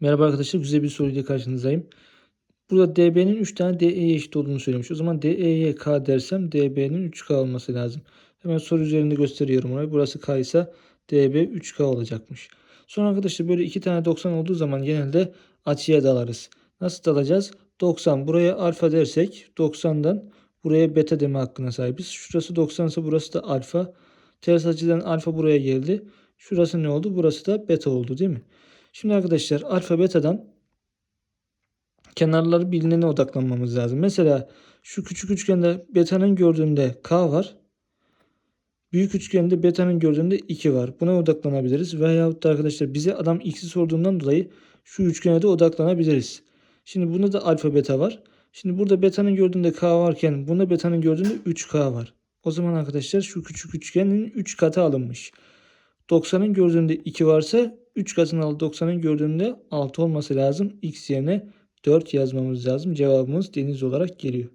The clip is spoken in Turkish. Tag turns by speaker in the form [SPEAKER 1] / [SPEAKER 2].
[SPEAKER 1] Merhaba arkadaşlar güzel bir soruyla karşınızdayım. Burada DB'nin 3 tane DE'ye eşit olduğunu söylemiş. O zaman DE'ye K dersem DB'nin 3K olması lazım. Hemen soru üzerinde gösteriyorum orayı. Burası K ise DB 3K olacakmış. Sonra arkadaşlar böyle iki tane 90 olduğu zaman genelde açıya dalarız. Nasıl dalacağız? 90 buraya alfa dersek 90'dan buraya beta deme hakkına sahibiz. Şurası 90 ise burası da alfa. Ters açıdan alfa buraya geldi. Şurası ne oldu? Burası da beta oldu değil mi? Şimdi arkadaşlar alfa beta'dan kenarları bilinene odaklanmamız lazım. Mesela şu küçük üçgende beta'nın gördüğünde k var. Büyük üçgende beta'nın gördüğünde 2 var. Buna odaklanabiliriz. Veyahut da arkadaşlar bize adam x'i sorduğundan dolayı şu üçgene de odaklanabiliriz. Şimdi bunda da alfa beta var. Şimdi burada beta'nın gördüğünde k varken bunda beta'nın gördüğünde 3k var. O zaman arkadaşlar şu küçük üçgenin 3 katı alınmış. 90'ın gördüğünde 2 varsa 3 katını al 90'ın gördüğünde 6 olması lazım. X yerine 4 yazmamız lazım. Cevabımız deniz olarak geliyor.